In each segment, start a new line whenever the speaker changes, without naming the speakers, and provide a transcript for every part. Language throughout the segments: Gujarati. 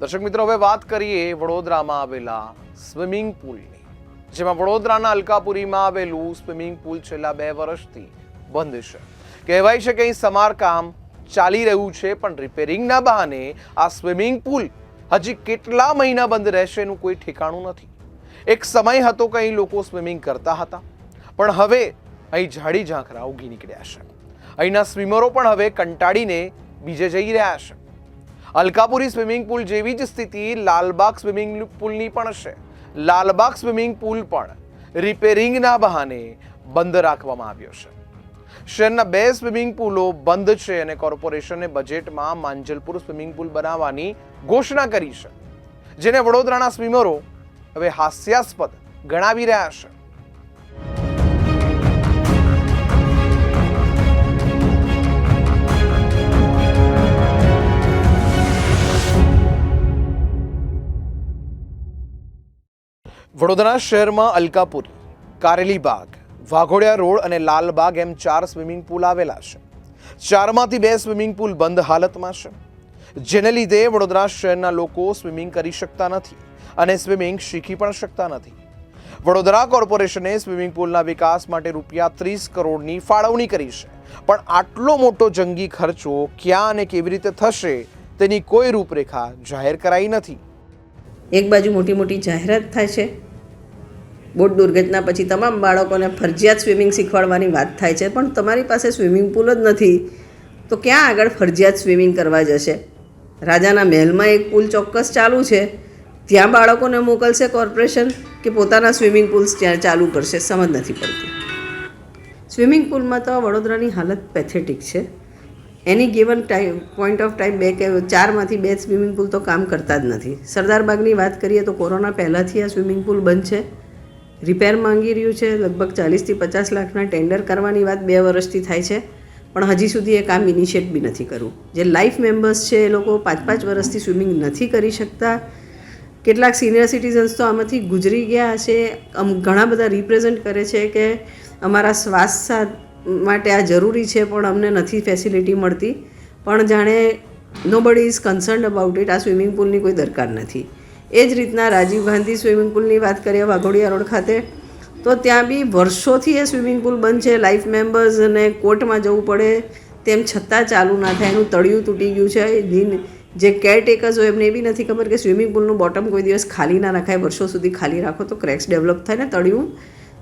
દર્શક મિત્રો, હવે વાત કરીએ વડોદરામાં આવેલા સ્વિમિંગ પુલની, જેમાં વડોદરાના અલકાપુરીમાં આવેલું સ્વિમિંગ પુલ છેલ્લા બે વર્ષથી બંધ છે. કહેવાય છે કે અહીં સમારકામ ચાલી રહ્યું છે, પણ રિપેરિંગના બહાને આ સ્વિમિંગ પુલ હજી કેટલા મહિના બંધ રહેશે એનું કોઈ ઠેકાણું નથી. એક સમય હતો કે અહીં લોકો સ્વિમિંગ કરતા હતા, પણ હવે અહીં ઝાડી ઝાંખરા ઉગી નીકળ્યા છે. અહીંના સ્વિમરો પણ હવે કંટાળીને બીજે જઈ રહ્યા છે. અલકાપુરી સ્વિમિંગ પુલ જેવી જ સ્થિતિ લાલબાગ સ્વિમિંગ પુલની પણ છે. લાલબાગ સ્વિમિંગ પુલ પણ રિપેરિંગના બહાને બંધ રાખવામાં આવ્યો છે. શહેરના બે સ્વિમિંગ પુલો બંધ છે અને કોર્પોરેશને બજેટમાં માંજલપુર સ્વિમિંગ પુલ બનાવવાની ઘોષણા કરી છે. જેને વડોદરાના સ્વિમરો હવે હાસ્યાસ્પદ ગણાવી રહ્યા છે. વડોદરા શહેરમાં અલકાપુરી કારેલીબાગ વાઘોડિયા રોડ અને લાલબાગ એમ ચાર સ્વિમિંગ પુલ આવેલા છે. ચારમાંથી બે સ્વિમિંગ પુલ બંધ હાલતમાં છે. જેને લીધે વડોદરા શહેરના લોકો સ્વિમિંગ કરી શકતા નથી અને સ્વિમિંગ શીખી પણ શકતા નથી. વડોદરા કોર્પોરેશને સ્વિમિંગ પુલના વિકાસ માટે રૂપિયા ત્રીસ કરોડની ફાળવણી કરી છે. પણ આટલો મોટો જંગી ખર્ચો ક્યાં અને કેવી રીતે થશે તેની કોઈ રૂપરેખા જાહેર કરાઈ નથી.
એક બાજુ મોટી મોટી જાહેરાત થાય છે બોટ દુર્ઘટના પછી તમામ બાળકોને ફરજિયાત સ્વિમિંગ શીખવાડવાની વાત થાય છે, પણ તમારી પાસે સ્વિમિંગ પુલ જ નથી. તો ક્યાં આગળ ફરજિયાત સ્વિમિંગ કરવા જશે? રાજાના મહેલમાં એક પુલ ચોક્કસ ચાલુ છે. ત્યાં બાળકોને મોકલશે કોર્પોરેશન કે પોતાના સ્વિમિંગ પુલ્સ ત્યાં ચાલુ કરશે, સમજ નથી પડતી. સ્વિમિંગ પુલમાં તો વડોદરાની હાલત પેથેટિક છે. એની given time point of time બે કે ચારમાંથી બે સ્વિમિંગ પુલ તો કામ કરતા જ નથી. સરદાર બાગની વાત કરીએ તો કોરોના પહેલાંથી આ સ્વિમિંગ પુલ બંધ છે. રિપેર માંગી રહ્યું છે. લગભગ ચાલીસથી પચાસ લાખના ટેન્ડર કરવાની વાત બે વર્ષથી થાય છે. પણ હજી સુધી એ કામ ઇનિશિયેટ બી નથી કરવું જે લાઈફ મેમ્બર્સ છે એ લોકો પાંચ પાંચ વર્ષથી સ્વિમિંગ નથી કરી શકતા. કેટલાક સિનિયર સિટીઝન્સ તો આમાંથી ગુજરી ગયા છે આમ ઘણા બધા રિપ્રેઝેન્ટ કરે છે કે અમારા સ્વાસ્થ્ય માટે આ જરૂરી છે, પણ અમને નથી ફેસિલિટી મળતી. પણ જાણે nobody is concern about it આ સ્વિમિંગ પુલની કોઈ દરકાર નથી. એ જ રીતના રાજીવ ગાંધી સ્વિમિંગ પુલની વાત કરીએ વાઘોડિયા રોડ ખાતે, તો ત્યાં બી વર્ષોથી એ સ્વિમિંગ પુલ બંધ છે, લાઈફ મેમ્બર્સ અને કોર્ટમાં જવું પડે, તેમ છતાં ચાલુ ના થાય, એનું તળિયું તૂટી ગયું છે દિન જે કેરટેકર્સ હોય એમને એ બી નથી ખબર કે સ્વિમિંગ પુલનું બોટમ કોઈ દિવસ ખાલી ના રાખાય, વર્ષો સુધી ખાલી રાખો તો ક્રેક્સ ડેવલપ થાય ને તળિયું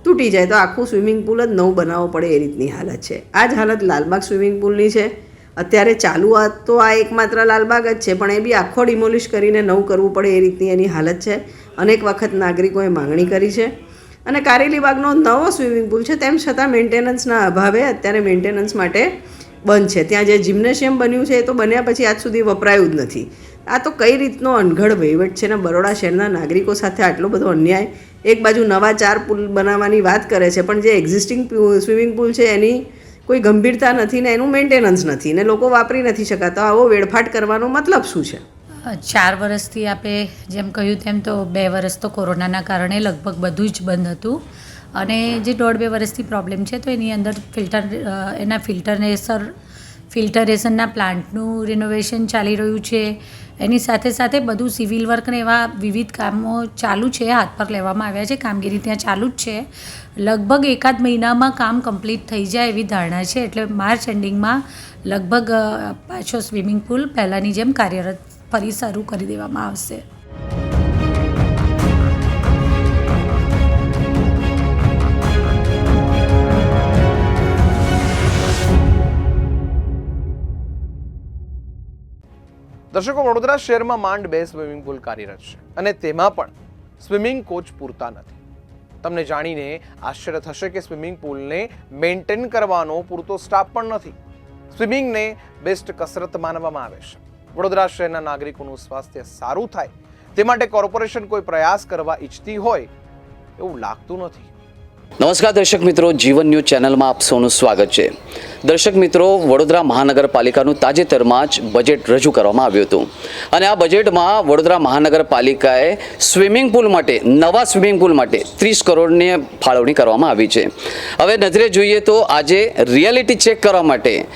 તૂટી જાય, તો આખું સ્વિમિંગ પુલ જ નવું બનાવવો પડે એ રીતની હાલત છે. આ જ હાલત લાલબાગ સ્વિમિંગ પુલની છે. અત્યારે ચાલુ આ તો આ એકમાત્ર લાલબાગ જ છે, પણ એ બી આખો ડિમોલિશ કરીને નવું કરવું પડે એ રીતની એની હાલત છે. અનેક વખત નાગરિકોએ માંગણી કરી છે. અને કારેલીબાગનો નવો સ્વિમિંગ પુલ છે, તેમ છતાં મેન્ટેનન્સના અભાવે અત્યારે મેન્ટેનન્સ માટે બંધ છે. ત્યાં જે જિમ્નેશિયમ બન્યું છે, એ તો બન્યા પછી આજ સુધી વપરાયું જ નથી. આ તો કઈ રીતનો અનઘડ વહીવટ છે ને બરોડા શહેરના નાગરિકો સાથે આટલો બધો અન્યાય. એક બાજુ નવા ચાર પુલ બનાવવાની વાત કરે છે, પણ જે એક્ઝિસ્ટિંગ સ્વિમિંગ પુલ છે, એની કોઈ ગંભીરતા નથી ને એનું મેન્ટેનન્સ નથી ને લોકો વાપરી નથી શકાતો. આવો વેડફાટ કરવાનો મતલબ શું છે?
ચાર વર્ષથી આપે જેમ કહ્યું તેમ તો બે વર્ષ તો કોરોનાના કારણે લગભગ બધું જ બંધ હતું. અને જે દોઢ બે વર્ષથી પ્રોબ્લેમ છે તો એની અંદર ફિલ્ટર એના ફિલ્ટરનેસર ફિલ્ટરેશનના પ્લાન્ટનું રિનોવેશન ચાલી રહ્યું છે. એની સાથે સાથે બધું સિવિલ વર્કને એવા વિવિધ કામો ચાલુ છે, હાથ પર લેવામાં આવ્યા છે, કામગીરી ત્યાં ચાલુ જ છે. લગભગ એકાદ મહિનામાં કામ કમ્પ્લીટ થઈ જાય એવી ધારણા છે, એટલે માર્ચ એન્ડિંગમાં લગભગ પાછો સ્વિમિંગ પુલ પહેલાંની જેમ કાર્યરત ફરી શરૂ કરી દેવામાં આવશે.
દર્શકો, વડોદરા શહેરમાં માંડ બે સ્વિમિંગ પુલ કાર્યરત છે અને તેમાં પણ સ્વિમિંગ કોચ પૂરતા નથી. તમને જાણીને આશ્ચર્ય થશે કે સ્વિમિંગ પુલને મેન્ટેન કરવાનો પૂરતો સ્ટાફ પણ નથી. સ્વિમિંગને બેસ્ટ કસરત માનવામાં આવે છે. વડોદરા શહેરના નાગરિકોનું સ્વાસ્થ્ય સારું થાય તે માટે કોર્પોરેશન કોઈ પ્રયાસ કરવા ઈચ્છતી હોય એવું લાગતું નથી.
નમસ્કાર દર્શક મિત્રો, જીવન ન્યૂઝ ચેનલમાં આપ સૌનું સ્વાગત છે. દર્શક મિત્રો, વડોદરા મહાનગરપાલિકાનું તાજેતરમાં જ બજેટ રજૂ કરવામાં આવ્યું હતું. અને આ બજેટમાં વડોદરા મહાનગરપાલિકાએ સ્વિમિંગ પુલ માટે, નવા સ્વિમિંગ પુલ માટે ત્રીસ કરોડની ફાળવણી કરવામાં આવી છે. હવે નજરે જોઈએ તો આજે રિયાલિટી ચેક કરવા માટે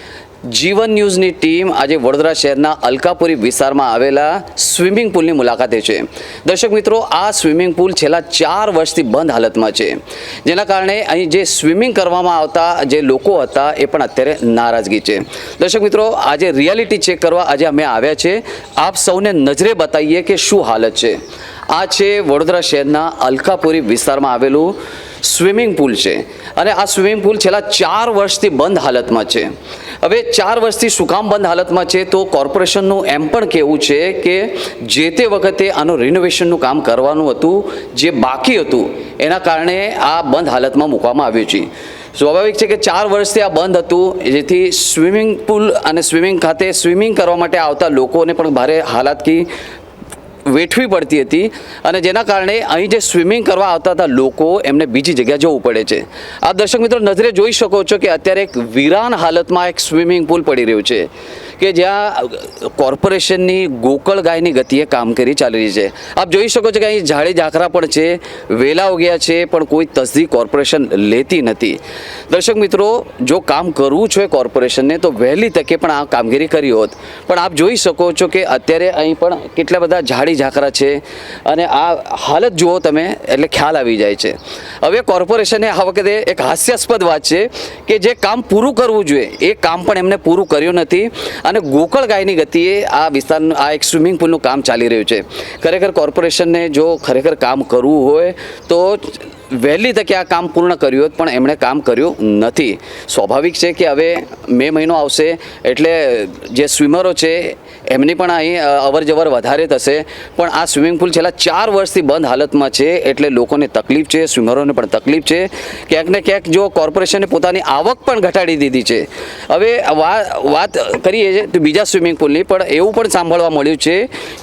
જીવન ન્યૂઝની ટીમ આજે વડોદરા શહેરના અલકાપુરી વિસ્તારમાં આવેલા સ્વિમિંગ પુલની મુલાકાતે છે. દર્શક મિત્રો, આ સ્વિમિંગ પુલ છેલ્લા ચાર વર્ષથી બંધ હાલતમાં છે. જેના કારણે અહીં જે સ્વિમિંગ કરવામાં આવતા જે લોકો હતા એ પણ અત્યારે નારાજગી છે. દર્શક મિત્રો, આજે રિયાલિટી ચેક કરવા આજે અમે આવ્યા છે. આપ સૌને નજરે બતાવીએ કે શું હાલત છે. આ છે વડોદરા શહેરના અલકાપુરી વિસ્તારમાં આવેલું સ્વિમિંગ પુલ છે. અને આ સ્વિમિંગ પુલ છેલ્લા ચાર વર્ષથી બંધ હાલતમાં છે. હવે ચાર વર્ષથી શું કામ બંધ હાલતમાં છે તો કોર્પોરેશનનું એમ પણ કહેવું છે કે જે તે વખતે આનું રિનોવેશનનું કામ કરવાનું હતું, જે બાકી હતું, એના કારણે આ બંધ હાલતમાં મૂકવામાં આવ્યું છે. સ્વાભાવિક છે કે ચાર વર્ષથી આ બંધ હતું, જેથી સ્વિમિંગ પુલ અને સ્વિમિંગ ખાતે સ્વિમિંગ કરવા માટે આવતા લોકોને પણ ભારે હાલાતકી વેઠવી પડતી હતી અને જેના કારણે અહીં જે સ્વિમિંગ કરવા આવતા હતા લોકો, એમને બીજી જગ્યાએ જવું પડે છે. આ દર્શક મિત્રો નજરે જોઈ શકો છો કે અત્યારે એક વિરાન હાલતમાં એક સ્વિમિંગ પુલ પડી રહ્યું છે. કે જ્યાં કોર્પોરેશનની ગોકળ ગાયની ગતિએ કામગીરી ચાલી રહી છે. આપ જોઈ શકો છો કે અહીં ઝાડી ઝાકરા પણ છે વેલા ઉગ્યા છે, પણ કોઈ તસદી કોર્પોરેશન લેતી નથી. દર્શક મિત્રો, જો કામ કરવું છે કોર્પોરેશનને, તો વહેલી તકે પણ આ કામગીરી કરી હોત. પણ આપ જોઈ શકો છો કે અત્યારે અહીં પણ કેટલા બધા ઝાડી ઝાકરા છે અને આ હાલત જુઓ તમે, એટલે ખ્યાલ આવી જાય છે. હવે કોર્પોરેશને આ વખતે એક હાસ્યાસ્પદ વાત છે કે જે કામ પૂરું કરવું જોઈએ, એ કામ પણ એમને પૂરું કર્યું નથી. અને ગોકળ ગાયની ગતિએ આ વિસ્તારનું આ એક સ્વિમિંગ પુલનું કામ ચાલી રહ્યું છે. ખરેખર કોર્પોરેશનને જો ખરેખર કામ કરવું હોય તો વહેલી તકે આ કામ પૂર્ણ કર્યું હોત, પણ એમણે કામ કર્યું નથી. સ્વાભાવિક છે કે હવે મે મહિનો આવશે, એટલે જે સ્વિમરો છે, એમની પણ અહીં અવર જવર વધારે થશે. પણ આ સ્વિમિંગ પુલ છેલ્લા ચાર વર્ષથી બંધ હાલતમાં છે, એટલે લોકોને તકલીફ છે, સ્વિમરોને પણ તકલીફ છે. ક્યાંક ને ક્યાંક જો કોર્પોરેશને પોતાની આવક પણ ઘટાડી દીધી છે. હવે વાત કરીએ તો બીજા સ્વિમિંગ પુલની, પણ એવું પણ સાંભળવા મળ્યું છે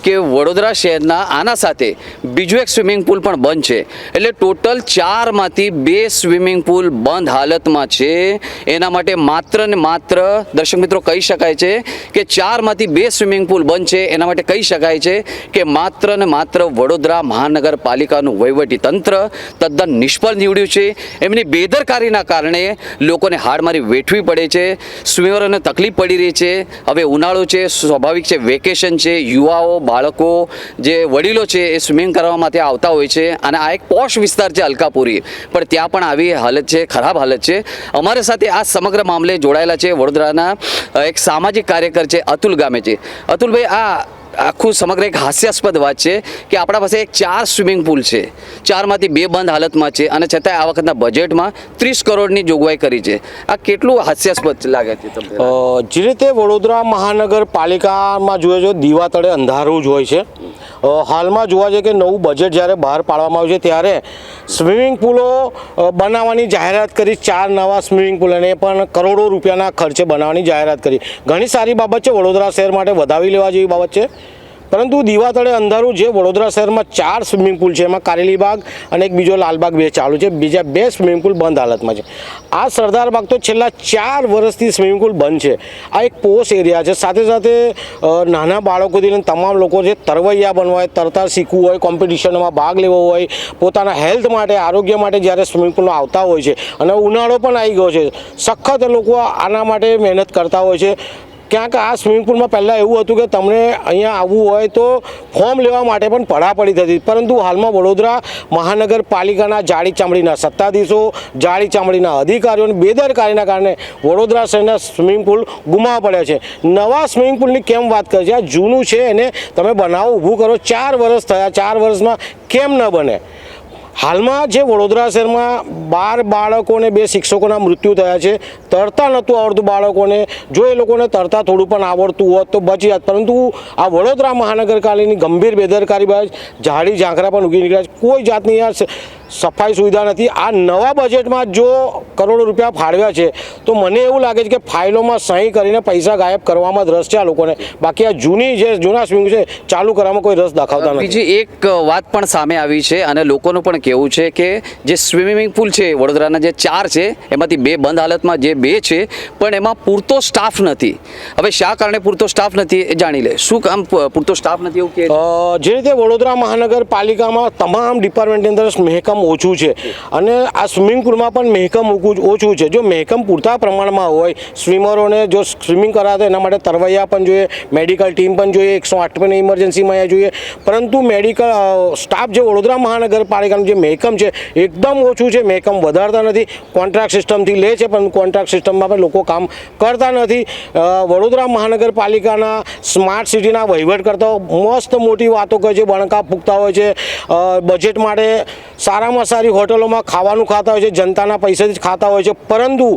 કે વડોદરા શહેરના આના સાથે બીજું એક સ્વિમિંગ પુલ પણ બંધ છે. એટલે ટોટલ ચારમાંથી બે સ્વિમિંગ પુલ બંધ હાલતમાં છે. એના માટે માત્ર ને માત્ર દર્શક મિત્રો કહી શકાય છે કે ચારમાંથી બે સ્વિમિંગ પુલ બંધ છે. એના માટે કહી શકાય છે કે માત્ર ને માત્ર વડોદરા મહાનગરપાલિકાનું વહીવટી તંત્ર તદ્દન નિષ્ફળ નીવડ્યું છે. એમની બેદરકારીના કારણે લોકોને હાડમારી વેઠવી પડે છે. સ્વિમરોને તકલીફ પડી રહી છે. હવે ઉનાળો છે, સ્વાભાવિક છે, વેકેશન છે, યુવાઓ, બાળકો, જે વડીલો છે એ સ્વિમિંગ કરવા માટે આવતા હોય છે. અને આ એક પોશ વિસ્તાર છે અલકાપુરી પણ ત્યાં પણ આવી હાલત છે, ખરાબ હાલત છે. અમારી સાથે આ સમગ્ર મામલે જોડાયેલા છે વડોદરાના એક સામાજિક કાર્યકર છે અતુલ ગામે છે. અતુલભાઈ, આ આખું સમગ્ર એક હાસ્યાસ્પદ વાત છે કે આપણા પાસે એક ચાર સ્વિમિંગ પુલ છે. ચારમાંથી બે બંધ હાલતમાં છે અને છતાંય આ વખતના બજેટમાં ત્રીસ કરોડની જોગવાઈ કરી છે. આ કેટલું હાસ્યાસ્પદ લાગે છે
જે રીતે વડોદરા મહાનગરપાલિકામાં જોઈએ જો દીવા તળે અંધારું જ હોય છે. હાલમાં જોવા જઈએ કે નવું બજેટ જ્યારે બહાર પાડવામાં આવ્યું છે, ત્યારે સ્વિમિંગ પુલો બનાવવાની જાહેરાત કરી, ચાર નવા સ્વિમિંગ પુલ અને પણ કરોડો રૂપિયાના ખર્ચે બનાવવાની જાહેરાત કરી. ઘણી સારી બાબત છે, વડોદરા શહેર માટે વધાવી લેવા જેવી બાબત છે. પરંતુ દિવાતળે અંધારું જે વડોદરા શહેરમાં ચાર સ્વિમિંગ પુલ છે, એમાં કારેલીબાગ અને એક બીજો લાલબાગ બે ચાલુ છે, બીજા બે સ્વિમિંગ પુલ બંધ હાલતમાં છે. આ સરદાર બાગ તો છેલ્લા ચાર વર્ષથી સ્વિમિંગ પુલ બંધ છે. આ એક પોશ એરિયા છે. સાથે સાથે નાના બાળકોથી લઈને તમામ લોકો જે તરવૈયા બનવા હોય તરતા શીખવું હોય, કોમ્પિટિશનમાં ભાગ લેવો હોય, પોતાના હેલ્થ માટે, આરોગ્ય માટે જ્યારે સ્વિમિંગ પુલમાં આવતા હોય છે અને ઉનાળો પણ આવી ગયો છે. સખત લોકો આના માટે મહેનત કરતા હોય છે. ક્યાંક આ સ્વિમિંગ પુલમાં પહેલાં એવું હતું કે તમને અહીંયા આવવું હોય તો ફોર્મ લેવા માટે પણ પડાપડી થતી પરંતુ હાલમાં વડોદરા મહાનગરપાલિકાના જાડી ચામડીના સત્તાધીશો જાડી ચામડીના અધિકારીઓની બેદરકારીના કારણે વડોદરા શહેરના સ્વિમિંગ પુલ ગુમાવવા પડ્યા છે. નવા સ્વિમિંગ પુલની કેમ વાત કરે છે આ જૂનું છે એને તમે બનાવો, ઊભું કરો. ચાર વર્ષ થયા, ચાર વર્ષમાં કેમ ન બને? હાલમાં જે વડોદરા શહેરમાં બાર બાળકોને બે શિક્ષકોના મૃત્યુ થયા છે, તરતા નહોતું આવડતું બાળકોને. જો એ લોકોને તરતા થોડું પણ આવડતું હોત તો બચી જાત. પરંતુ આ વડોદરા મહાનગરપાલિકાની ગંભીર બેદરકારી બાદ ઝાડી ઝાંખરા પણ ઉગી નીકળ્યા છે. કોઈ જાતની યાર સફાઈ સુવિધા નથી. આ નવા બજેટમાં જો કરોડો રૂપિયા ફાળવ્યા છે, તો મને એવું લાગે છે કે ફાઇલોમાં સહી કરીને પૈસા ગાયબ કરવામાં રસ છે આ લોકોને. બાકી આ જૂની જે જૂના સ્વિંગ છે, ચાલુ કરવામાં કોઈ રસ દાખવતા નથી.
બીજી એક વાત પણ સામે આવી છે અને લોકોનું પણ કહેવું છે કે જે સ્વિમિંગ પુલ છે, વડોદરાના જે ચાર છે, એમાંથી બે બંધ હાલતમાં જે બે છે, પણ એમાં પૂરતો સ્ટાફ નથી. હવે શા કારણે પૂરતો સ્ટાફ નથી એ જાણી લે. શું કામ પૂરતો સ્ટાફ નથી એવું કે?
જે રીતે વડોદરા મહાનગરપાલિકામાં તમામ ડિપાર્ટમેન્ટની અંદર મહેકમ ઓછું છે અને આ સ્વિમિંગ પુલમાં પણ મહેકમ ઓછું છે. જો મહેકમ પૂરતા પ્રમાણમાં હોય, સ્વિમરોને જો સ્વિમિંગ કરાવે એના માટે તરવૈયા પણ જોઈએ, મેડિકલ ટીમ પણ જોઈએ, એકસો આઠ પણ ઇમરજન્સીમાં જોઈએ. પરંતુ મેડિકલ સ્ટાફ જે વડોદરા મહાનગરપાલિકાનું જે મહેકમ છે, એકદમ ઓછું છે, મહેકમ વધારતા નથી. કોન્ટ્રાક્ટ સિસ્ટમથી લે છે, પણ કોન્ટ્રાક્ટ સિસ્ટમમાં પણ લોકો કામ કરતા નથી. વડોદરા મહાનગરપાલિકાના સ્માર્ટ સિટીના વહીવટકર્તાઓ મસ્ત મોટી વાતો કરે છે, બણકા ફૂંકતા હોય છે. બજેટ માટે સારામાં સારી હોટલોમાં ખાવાનું ખાતા હોય છે, જનતાના પૈસાથી ખાતા હોય છે. પરંતુ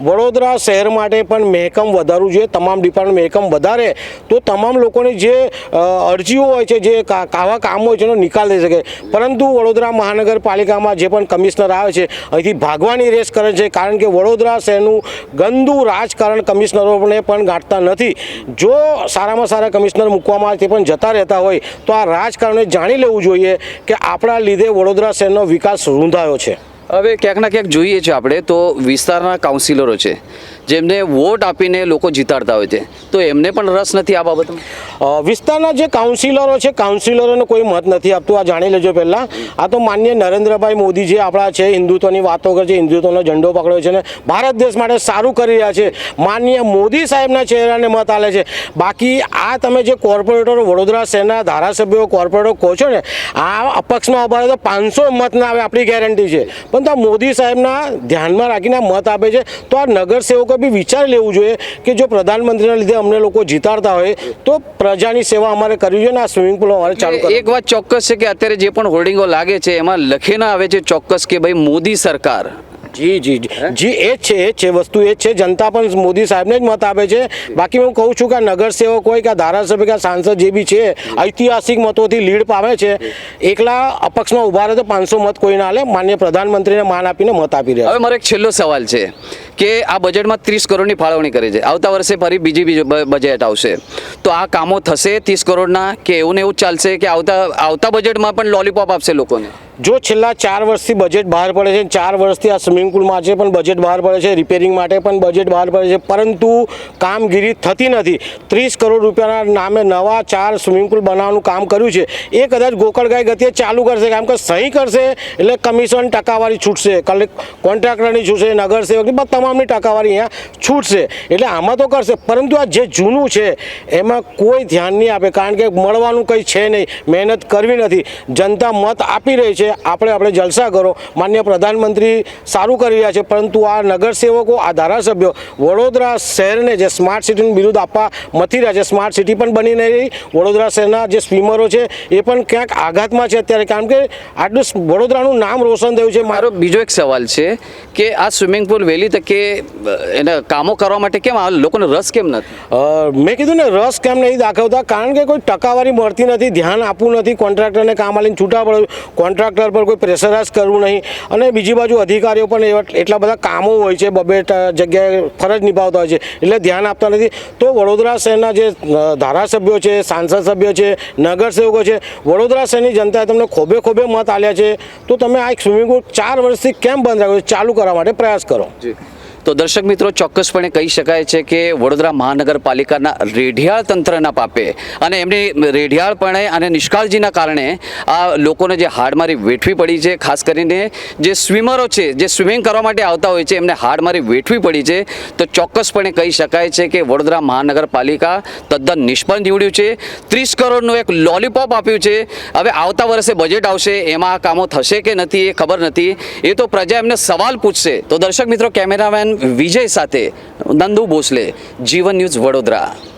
વડોદરા શહેર માટે પણ મહેકમ વધારવું જોઈએ, તમામ ડિપાર્ટમેન્ટ મહેકમ વધારે, તો તમામ લોકોની જે અરજીઓ હોય છે, જે આવા કામો હોય છે, એનો નિકાલ થઈ શકે. પરંતુ વડોદરા મહાનગરપાલિકામાં જે પણ કમિશનર આવે છે, અહીંથી ભાગવાની રેસ કરે છે, કારણ કે વડોદરા શહેરનું ગંદુ રાજકારણ કમિશનરોને પણ ગાંઠતા નથી. જો સારામાં સારા કમિશનર મૂકવામાં આવે તે પણ જતા રહેતા હોય, તો આ રાજકારણને જાણી લેવું જોઈએ કે આપણા લીધે વડોદરા શહેરનો વિકાસ રૂંધાયો છે.
હવે ક્યાંક ના ક્યાંક જોઈએ છે આપણે તો વિસ્તારના કાઉન્સિલરો છે. જેમને વોટ આપીને લોકો જીતાડતા હોય છે. તો એમને પણ રસ નથી આ બાબતમાં?
વિસ્તારના જે કાઉન્સિલરો છે, કાઉન્સિલરોને કોઈ મત નથી આપતું. આ જાણી લેજો પહેલાં. આ તો માન્ય નરેન્દ્રભાઈ મોદી જે આપણા છે, હિન્દુત્વની વાતો કરે છે, હિન્દુત્વનો ઝંડો પકડ્યો છે ને ભારત દેશ માટે સારું કરી રહ્યા છે. માન્ય મોદી સાહેબના ચહેરાને મત આલે છે. બાકી આ તમે જે કોર્પોરેટરો, વડોદરા શહેરના ધારાસભ્યો, કોર્પોરેટરો કહો છો ને, આ અપક્ષમાં ઊભા તો પાંચસો મત ના આવે, આપણી ગેરંટી છે. પણ તો મોદી સાહેબના ધ્યાનમાં રાખીને મત આપે છે. તો આ નગરસેવકો બી વિચારી લેવું જોઈએ કે જો પ્રધાનમંત્રીના લીધે અમને લોકો જીતાડતા હોય તો પ્રજાની સેવા અમારે કરવી જોઈએ ને આ સ્વિમિંગ પુલ અમારે ચાલુ
એક વાત ચોક્કસ છે કે અત્યારે જે પણ હોર્ડિંગો લાગે છે એમાં લખીને આવે છે ચોક્કસ કે ભાઈ મોદી સરકાર.
જી જી જી. જી એ છે એ છે વસ્તુ એ છે. જનતા પણ મોદી સાહેબને જ મત આપે છે. બાકી હું કહું છું કે નગરસેવક હોય કે ધારાસભ્ય કે સાંસદ જે બી છે ઐતિહાસિક મતોથી લીડ પામે છે. એકલા અપક્ષમાં ઊભા રહે તો પાંચસો મત કોઈ ના લે. માન્ય પ્રધાનમંત્રીને માન આપીને મત આપી રહ્યા
હવે મારો એક છેલ્લો સવાલ છે. કે આ બજેટમાં ત્રીસ કરોડની ફાળવણી કરી છે. આવતા વર્ષે ફરી બીજી બજેટ આવશે. તો આ કામો થશે ત્રીસ કરોડના કે એવું ને એવું ચાલશે કે આવતા આવતા બજેટમાં પણ લોલીપોપ આપશે લોકોને?
જો છેલ્લા ચાર વર્ષથી બજેટ બહાર પડે છે ચાર વર્ષથી આ સ્વિમિંગ પુલ માટે પણ બજેટ બહાર પડે છે, રિપેરિંગ માટે પણ બજેટ બહાર પડે છે, પરંતુ કામગીરી થતી નથી. ત્રીસ કરોડ રૂપિયાના નામે નવા ચાર સ્વિમિંગ પુલ બનાવવાનું કામ કર્યું છે. એ કદાચ ગોકળગાય ગતિએ ચાલુ કરશે કારણ કે સહી કરશે, એટલે કમિશન ટકાવારી છૂટશે કોન્ટ્રાક્ટરની છૂટશે, નગરસેવકની બધા તમામની ટકાવારી અહીંયા છૂટશે. એટલે આમાં તો કરશે. પરંતુ આ જે જૂનું છે, એમાં કોઈ ધ્યાન નહીં આપે. કારણ કે મળવાનું કંઈ છે નહીં. મહેનત કરવી નથી. જનતા મત આપી રહી છે. આપણે આપણે જલસા કરો માન્ય પ્રધાનમંત્રી સારું કરી રહ્યા છે. પરંતુ આ નગરસેવકો, આ ધારાસભ્યો વડોદરા શહેરને જે સ્માર્ટ સિટીનું બિરુદ આપવા મથી રહ્યા છે. સ્માર્ટ સિટી પણ બની નહીં રહી. વડોદરા શહેરના જે સ્વિમરો છે, એ પણ ક્યાંક આઘાતમાં છે અત્યારે. કારણ કે આટલું વડોદરાનું નામ રોશન થયું છે. મારો
બીજો એક સવાલ છે કે આ સ્વિમિંગ પુલ વહેલી તકે અ, એને કામો કરવા માટે કેમ આ લોકોને રસ કેમ નથી?
મેં કીધું ને રસ કેમ નહીં દાખવતા? કારણ કે કોઈ ટકાવારી મળતી નથી ધ્યાન આપવું નથી કોન્ટ્રાક્ટરને કામ આલીને છૂટા પડે કોન્ટ્રાક્ટર પર કોઈ પ્રેશરાઇઝ કરવું નહીં. અને બીજી બાજુ અધિકારીઓ પણ એટલા બધા કામો હોય છે બબે જગ્યાએ ફરજ નિભાવતા હોય છે એટલે ધ્યાન આપતા નથી. તો વડોદરા શહેરના જે ધારાસભ્યો છે સાંસદ સભ્યો છે નગરસેવકો છે વડોદરા શહેરની જનતાએ તમને ખોબે ખોબે મત આલ્યા છે. તો તમે આ સ્વિમિંગ પુલ ચાર વર્ષથી કેમ બંધ રાખ્યો ચાલુ કરવા માટે પ્રયાસ કરો.
તો દર્શક મિત્રો, ચોક્કસપણે કહી શકાય છે કે વડોદરા મહાનગરપાલિકાના રેઢિયાળ તંત્રના પાપે અને એમની રેઢિયાળપણે અને નિષ્કાળજીના કારણે આ લોકોને જે હાડમારી વેઠવી પડી છે, ખાસ કરીને જે સ્વિમરો છે, જે સ્વિમિંગ કરવા માટે આવતા હોય છે, એમને હાડમારી વેઠવી પડી છે, તો ચોક્કસપણે કહી શકાય છે કે વડોદરા મહાનગરપાલિકા તદ્દન નિષ્ફળ નીવડ્યું છે. ત્રીસ કરોડનું એક લોલીપોપ આપ્યું છે. હવે આવતા વર્ષે બજેટ આવશે, એમાં આ કામો થશે કે નથી એ ખબર નથી. એ તો પ્રજા એમને સવાલ પૂછશે. તો દર્શક મિત્રો, કેમેરામેન વિજય સાથે નંદુ ભોસલે જીવન ન્યૂઝ વડોદરા.